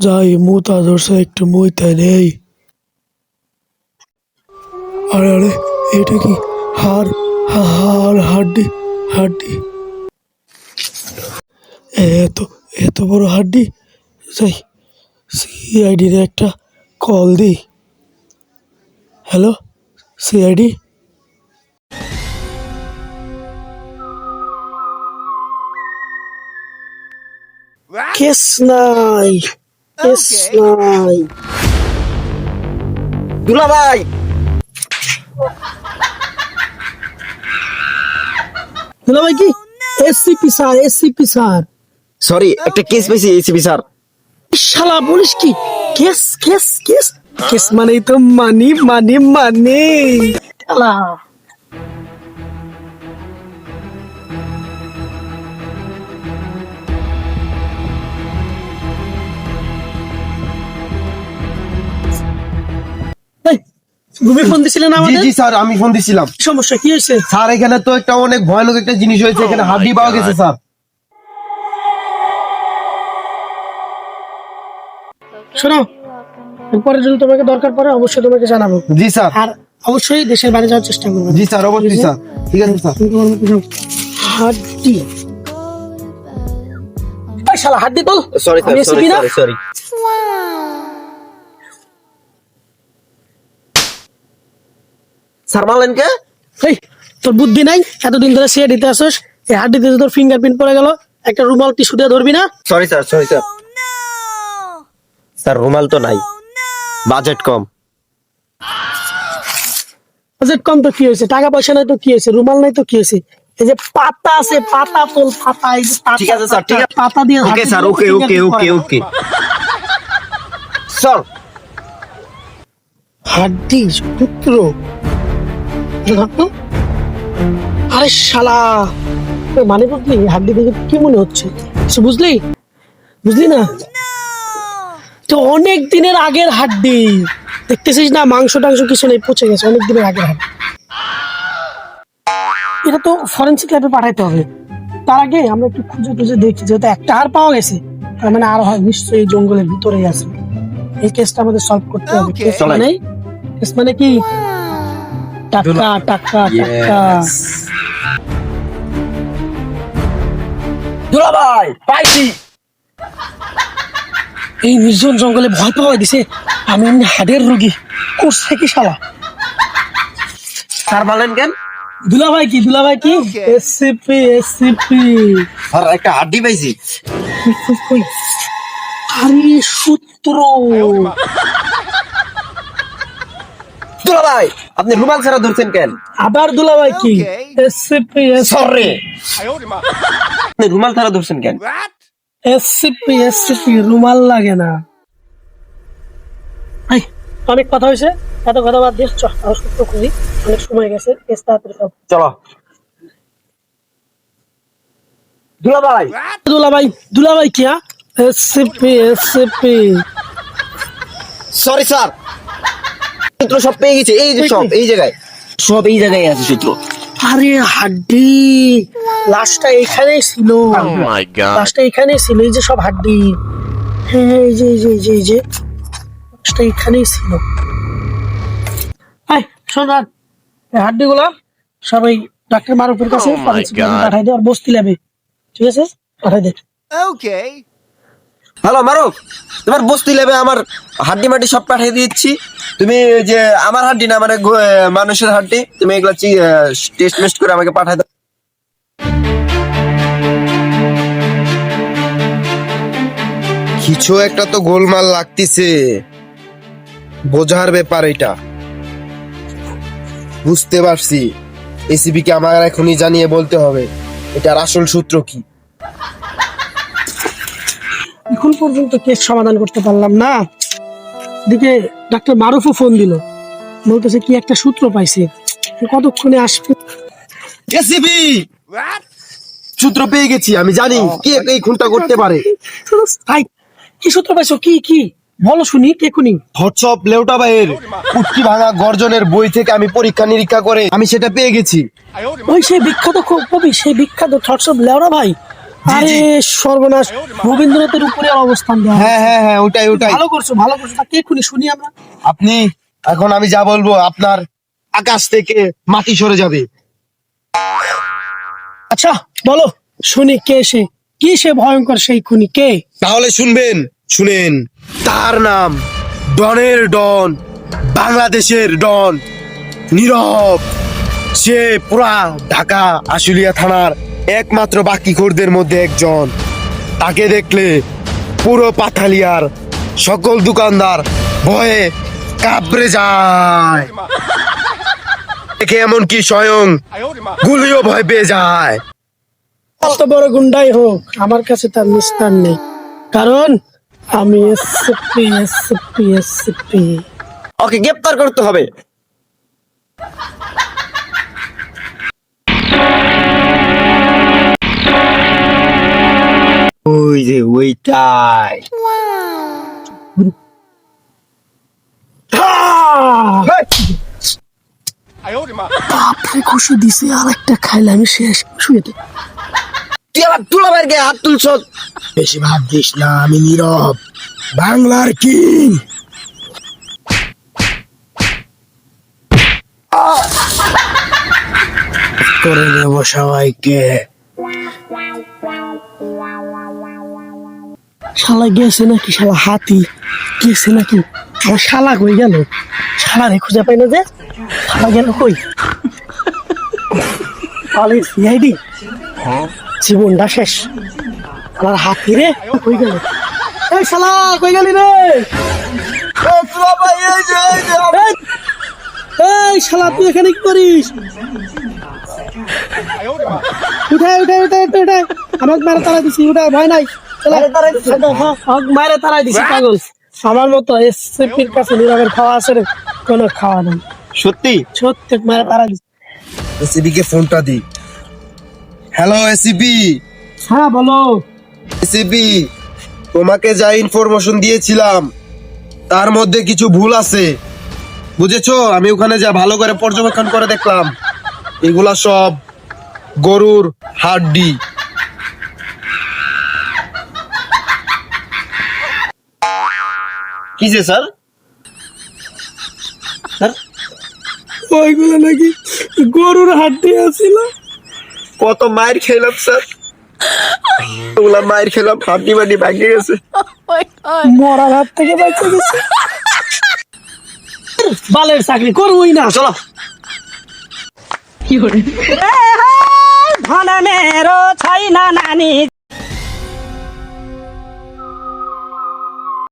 যাই, মুতা ধরছে একটু মুইতে নেই। আরে আরে, এটা কি? হাড় হা- হাড় হাড্ডি হাড্ডি। এত এত বড় হাড্ডি? যাই সিআইডির একটা কল দিই। হ্যালো সিআইডি কেস নাই কেস নাই। দুলা ভাই হ্যালো ভাই কি? SCP sir SCP sir. Sorry একটা কেস পেয়েছি এসিপি স্যার। শালা বলিস কি? Case case case. কেস মানে তো মানি মানি মানি শালা। ঘুমিয়ে ফোন দিছিলেন জি আমাদের? জি স্যার আমি ফোন দিছিলাম। সমস্যা কি হয়েছে? স্যার এখানে তো একটা অনেক ভয়ানক একটা জিনিস হয়েছে এখানে হাড্ডি পাওয়া গেছে স্যার। শোনো এরপরে যদি তোমাকে দরকার পড়ে অবশ্যই তোমাকে জানাব। জি স্যার। আর অবশ্যই দেশের বাইরে যাওয়ার চেষ্টা করব। জি স্যার অবশ্যই স্যার। ঠিক আছে স্যার। তুমি তোমার মতো যাও। হাড্ডি। শালা হাড্ডি তোল। সরি সরি সরি স্যার মারলেন কে? এই তোর বুদ্ধি নাই? এতদিন ধরে সে দিতে আসোস এই হাড্ডিতে তোর ফিঙ্গারপ্রিন্ট পড়ে গেল একটা রুমাল টিস্যু দিয়ে ধরবি না? Sorry sir sorry sir sir রুমাল তো নাই। বাজেট কম। বাজেট কম তো কি হয়েছে? টাকা পয়সা নাই তো কি হয়েছে? রুমাল নাই তো কি হয়েছে? এই যে পাতা আছে পাতা তোল পাতা এই যে পাতা, ঠিক আছে স্যার ঠিক আছে। পাতা দিয়ে ওকে স্যার ওকে ওকে ওকে ওকে স্যার হাড্ডি আরে শালা এ মানে বুঝলি হাড্ডি দেখে কি মনে হচ্ছে? কিছু বুঝলি? বুঝলি না? তো অনেক দিনের আগের হাড্ডি। দেখতেছিস না মাংস টাংস কিছু নেই পচে গেছে অনেক দিনের আগের হাড্ডি। এটা তো ফরেন্সিক ল্যাবে পাঠাইতে হবে। তার আগে আমরা একটু খুঁজে খুঁজে দেখি যেহেতু একটা হাড় পাওয়া গেছে। তার মানে আর হয় নিশ্চয়ই জঙ্গলের ভিতরেই আছে। এই কেসটা আমাদের সলভ করতে হবে। কেস মানে? কেস মানে কি? টাকা টাকা টাকা। দুলা ভাই পাইছি। এই নির্জন জঙ্গলে ভয় পাওয়া দিছে। আমি এমনি হাড়ের রোগী। করছে কি শালা? স্যার মারলেন কেন? দুলাভাই কি দুলাভাই কি? এসসিপি এসসিপি স্যার একটা হাড্ডি পাইছি। আরে সূত্র। দুলা ভাই আপনি রুমাল ছাড়া ধরছেন কেন? আবার দুলাভাই কি? এসসিপি সরি আপনি রুমাল ছাড়া ধরছেন কেন? এসসিপি এসসিপি রুমাল লাগে না। এই, অনেক কথা হয়েছে। এত কথা বাদ দিয়ে চ আরও করি। অনেক সময় গেছে। কেস তাড়াতাড়ি সব। চলো। দুলা ভাই দুলাভাই দুলাভাই কি হ্যাঁ? এসসিপি এসসিপি সরি স্যার সূত্র সব পেয়ে গেছে এই যে সব এই জায়গায়। সব এই জায়গায় আছে সূত্র। আরে হাড্ডি লাশটা এখানেই ছিল। লাশটা এখানেই ছিল এই যে সব হাড্ডি। হ্যাঁ এই যে এই যে এই যে এই যে লাশটা এখানেই ছিল। আয় শোন আর এই হাড্ডিগুলা সবাই ডাক্তার মারুফের কাছে Oh পাঠাই দে আর বস্তি লেবে ঠিক আছে? পাঠাই দে। হ্যালো, মারুফ, তোমার বস্তি লেবে আমার হাড্ডি মাটি সব পাঠিয়ে দিচ্ছি। তুমি যে আমার হাড্ডি না মানে মানুষের হাড্ডি, তুমি এগুলো টেস্ট মেস্ট করে আমাকে পাঠাই দাও। কিছু একটা তো গোলমাল লাগতেছে। বোঝার ব্যাপার এটা। বুঝতে পারছি। এসিপি কে আমার এখনই জানিয়ে বলতে হবে। এটার আসল সূত্র কি? এখন পর্যন্ত কেস সমাধান করতে পারলাম না। দিকে ডাক্তার মারুফও ফোন দিল। বলতেছে কি একটা সূত্র পাইছে? কতক্ষণে আসবে? এসিপি সূত্র পেয়ে গেছি আমি জানি কে এই খুনটা করতে পারে। ভাই কি সূত্র পাইছো? কি কি? বলো শুনি কে খুনি? হোয়াটসঅ্যাপ লেউটা ভাইয়ের কুটকি ভাঙা গর্জনের বই থেকে আমি পরীক্ষা নিরীক্ষা করে আমি সেটা পেয়ে গেছি। ওই সেই বিখ্যাত কবি সেই বিখ্যাত থটস অফ ভাই আরে সর্বনাশ রবীন্দ্রনাথের উপরে অবস্থান দেওয়া হ্যাঁ হ্যাঁ হ্যাঁ ওটাই ওটাই ভালো করছ ভালো করছ। তা কে খুনি শুনি আমরা। আপনি এখন আমি যা বলব আপনার আকাশ থেকে মাটি সরে যাবে। আচ্ছা বলো শুনি কে সে? কি সে ভয়ঙ্কর সেই খুনি কে? তাহলে শুনবেন শুনেন। তার নাম ডনের ডন বাংলাদেশের ডন নীরব। সে পুরা ঢাকা আশুলিয়া থানার একমাত্র বাকি খোরদের মধ্যে একজন। তাকে দেখলে পুরো পাথালিয়ার সকল দোকানদার ভয়ে কাবড়ে যায়। দেখে এমনকি স্বয়ং গুলিও ভয় পেয়ে যায়। কত বড় গুন্ডাই হোক আমার কাছে তার নিস্তার নেই। কারণ আমি এসপি এসপি এসপি ওকে গ্রেপ্তার করতে হবে। ওই যে ওইটাই। বাপরে খুশি দিছে আর একটা খাইলে আমি শেষ। শুয়ে থাকি। তুই আবার তুলা গায়ে হাত তুলছ বেশি ভাব দিস না আমি নীরব। বাংলার কিং। করে দেব সবাইকে। শালা গেছে নাকি? শালা হাতি গেছে নাকি? আমার শালা কই গেল? শালা রে খুঁজে পাই না যে। শালা গেল কই? তাহলে সিআইডি জীবনটা শেষ। আমার হাতি রে কই গেল? এই শালা কই গেলি রে? এই, শালা তুই এখানে কি করিস? উঠাই উঠাই উঠাই উঠাই আমাকে মারা তারা দিছি উঠাই ভয় নাই। মারে তারাই দিছি। পাগল। আমার মতো এসপির কাছে নীরবের খাওয়া আছে রে কোনো খাওয়া নেই। সত্যি? সত্যি মারে তারা দিছি। এসিবি কে ফোনটা দি। Hello ACB. হ্যাঁ বলো। এসিবি তোমাকে যা ইনফরমেশন দিয়েছিলাম তার মধ্যে কিছু ভুল আছে। বুঝেছ? আমি ওখানে যা ভালো করে পর্যবেক্ষণ করে দেখলাম এগুলা সব গরুর হাড্ডি। কি যে স্যার? ওইগুলো নাকি গরুর হাড্ডি আছিল। কত মায়ের খেলাম স্যার। ওগুলা মায়ের খেলাম হাড্ডি বাড্ডি ভাঙে গেছে। মরার হাত থেকে বাঁচতে গেছে। বালের চাকরি করবই না। চলো। কি ধনে মেরো ছাই না নানি